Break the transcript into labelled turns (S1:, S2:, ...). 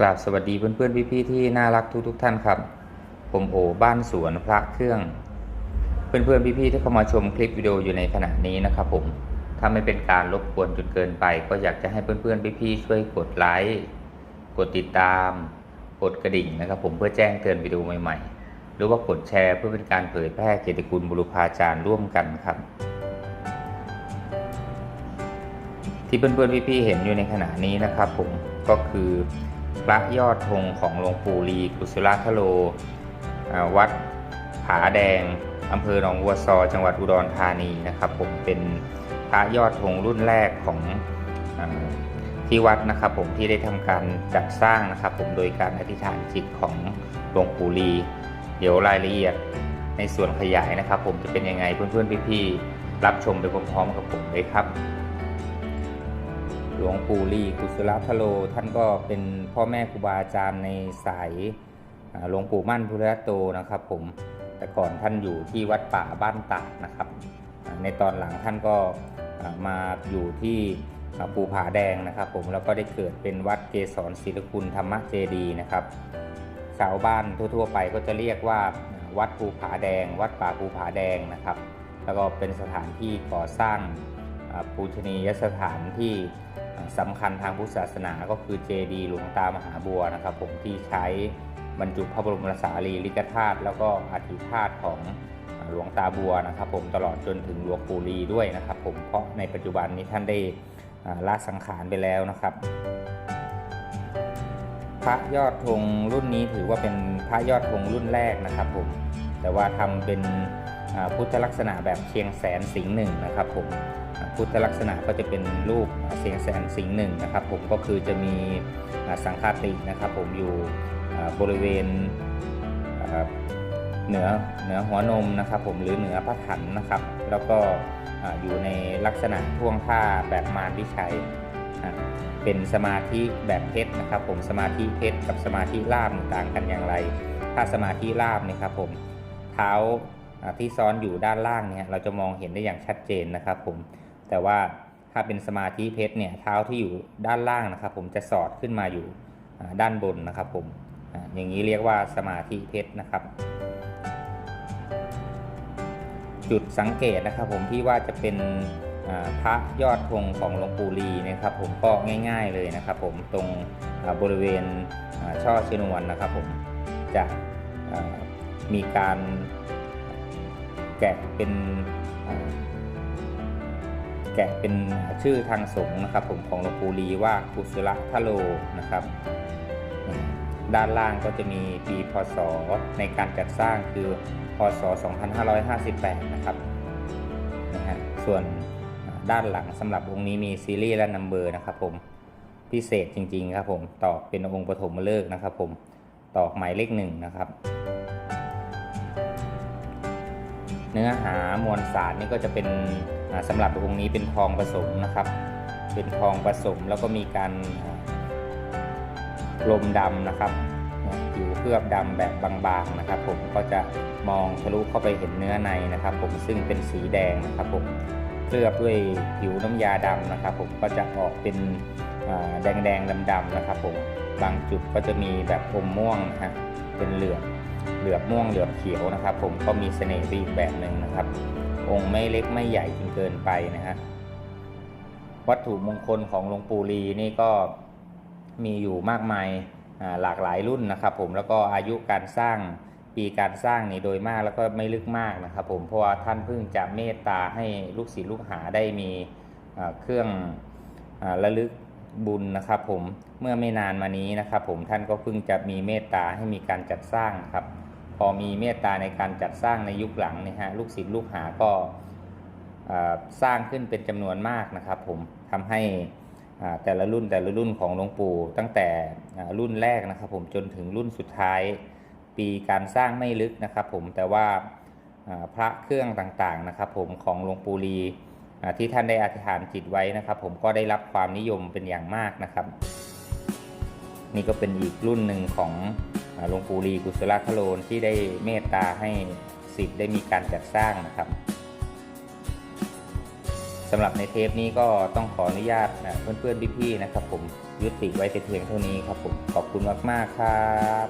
S1: กราบสวัสดีเพื่อนๆพี่ๆที่น่ารักทุกๆท่านครับ ผมโอบ้านสวนพระเครื่อง เพื่อนๆพี่ๆที่เข้ามาชมคลิปวิดีโออยู่ในขณะนี้นะครับผมถ้าไม่เป็นการรบกวนจนเกินไป ก็อยากจะให้เพื่อนๆพี่ๆช่วยกดไลค์กดติดตาม กดกระดิ่งนะครับ ผมเพื่อแจ้งเตือนวิดีโอใหม่ๆ หรือว่ากดแชร์เพื่อเป็นการเผยแพร่เกียรติคุณบุรุพาจารย์ร่วมกันครับที่เพื่อนๆพี่ๆเห็นอยู่ในขณะนี้นะครับผมก็คือ พระยอดธงของหลวงปู่ลีกุศลทโล วัดผาแดงอำเภอหนองวัวซอ จังหวัดอุดรธานีนะครับ ผมเป็นพระยอดธงรุ่นแรกของอที่วัดนะครับ ผมที่ได้ทำการจัดสร้างนะครับ ผมโดยการอธิษฐานจิตของหลวงปู่ลี เดี๋ยวรายละเอียดในส่วนขยายนะครับ ผมจะเป็นยังไงเพื่อนๆพี่ๆรับชมไปพร้อมๆกับผมเลยครับ หลวงปู่ลีกุศลพโล ท่านก็เป็นพ่อแม่ครูบาอาจารย์ในสายหลวงปู่มั่นพุทธโตนะครับ ผมแต่ก่อนท่านอยู่ที่วัดป่าบ้านตากนะครับ ในตอนหลังท่านก็มาอยู่ที่อ่าภูผาแดงนะครับ ผมแล้วก็ได้เกิดเป็นวัดเกศรศิลคุณธรรมเจดีนะครับ ชาวบ้านทั่ว ๆ ไปก็จะเรียกว่าวัดภูผาแดง วัดป่าภูผาแดงนะครับ แล้วก็เป็นสถานที่ก่อสร้าง ปูชนียสถานที่สำคัญทางพุทธศาสนาก็คือเจดีหลวงตามหาบัวนะครับ ผมที่ใช้บรรจุพระบรมสารีริกธาตุแล้วก็อธิธาตุของหลวงตาบัวนะครับผมตลอดจนถึงหลวงปู่ลีด้วยนะครับผมเพราะในปัจจุบันนี้ท่านได้อ่าละสังขารไปแล้วนะครับ พระยอดธงรุ่นนี้ถือว่าเป็นพระยอดธงรุ่นแรกนะครับผมแต่ว่าทำเป็นพุทธลักษณะแบบเชียงแสนสิงห์หนึ่งนะครับผม พุทธลักษณะก็จะเป็นรูปเชียงแสนสิงหนึ่งนะครับ ผมก็คือจะมีสังฆาตินะครับ ผมอยู่บริเวณเหนือเหนือหัวนมนะครับ ผมหรือเหนือพระถันนะครับ แล้วก็อยู่ในลักษณะท่วงท่าแบบมารวิชัยเป็นสมาธิแบบเพชรนะครับ ผมสมาธิเพชรกับสมาธิลาบต่างกันอย่างไร ถ้าสมาธิลาบเนี่ยครับผมเท้าที่ซ้อนอยู่ด้านล่างเนี่ยเราจะมองเห็นได้อย่างชัดเจนนะครับผม แต่ว่าถ้าเป็นสมาธิเพชรเนี่ยเท้าที่อยู่ด้านล่างนะครับ ผมจะสอดขึ้นมาอยู่ด้านบนนะครับผมอย่างนี้เรียกว่าสมาธิเพชรนะครับ จุดสังเกตนะครับ ผมที่ว่าจะเป็นพระยอดธงของหลวงปู่ลีนะครับ ผมก็ง่าย ๆเลยนะครับ ผมตรงบริเวณอ่าช่อชนวนนะครับ ผมจะมีการแกะเป็น แกะเป็นชื่อทางสงฆ์นะครับ ผมของหลวงปู่ลีว่ากุศลทโลนะครับ ด้านล่างก็จะมีปีพศในการจัดสร้างคือพศ 2558 นะครับนะฮะส่วนด้านหลังสำหรับองค์นี้มีซีรีส์และนัมเบอร์นะครับผมพิเศษจริงๆครับผมตอกเป็นองค์ปฐมฤกษ์นะครับผมตอกหมายเลขหนึ่งนะครับ เนื้อหามวลสารนี่ก็จะเป็นอ่าสำหรับองค์นี้เป็นทองผสมนะครับ เป็นทองผสมแล้วก็มีการลมดำนะครับผิวเคลือบดำแบบบางๆนะครับ ผมก็จะมองทะลุเข้าไปเห็นเนื้อในนะครับ ผมซึ่งเป็นสีแดงนะครับผมเคลือบด้วยผิวน้ำยาดำนะครับ ผมก็จะออกเป็นแดงแดงๆดำๆนะครับ ผมบางจุดก็จะมีแบบอมม่วงนะฮะเป็นเหลือบ เหลือบม่วงเหลือบเขียวนะครับ ผมก็มีเสน่ห์ไปอีกแบบหนึ่งนะครับ องค์ไม่เล็กไม่ใหญ่จนเกินไปนะฮะวัตถุมงคลของหลวงปู่ลีนี่ก็มีอยู่มากมายหลากหลายรุ่นนะครับ ผมแล้วก็อายุการสร้างปีการสร้างนี่โดยมากแล้วก็ไม่ลึกมากนะครับ ผมเพราะว่าท่านเพิ่งจะเมตตาให้ลูกศิษย์ลูกหาได้มีเครื่องระลึก บุญนะครับผมเมื่อไม่นานมานี้นะครับผมท่านก็เพิ่งจะมีเมตตาให้มีการจัดสร้างครับ พอมีเมตตาในการจัดสร้างในยุคหลังนี่ยฮะลูกศิษย์ลูกหาก็สร้างขึ้นเป็นจำนวนมากนะครับผมทำให้แต่ละรุ่นแต่ละรุ่นของหลวงปู่ ตั้งแต่รุ่นแรกนะครับผมจนถึงรุ่นสุดท้ายปีการสร้างไม่ลึกนะครับผมแต่ว่าาพระเครื่องต่างๆนะครับผมของหลวงปู่ลี ที่ท่านได้อธิษฐานจิตไว้นะครับ ผมก็ได้รับความนิยมเป็นอย่างมากนะครับ นี่ก็เป็นอีกรุ่นหนึ่งของหลวงปู่ลีกุศลคโลนที่ได้เมตตาให้สิทธิ์ได้มีการจัดสร้างนะครับสำหรับในเทปนี้ก็ต้องขออนุญาตนะเพื่อนๆพี่ๆนะครับ ผมยุติไว้แต่เพียงเท่านี้ครับผมขอบคุณมากๆครับ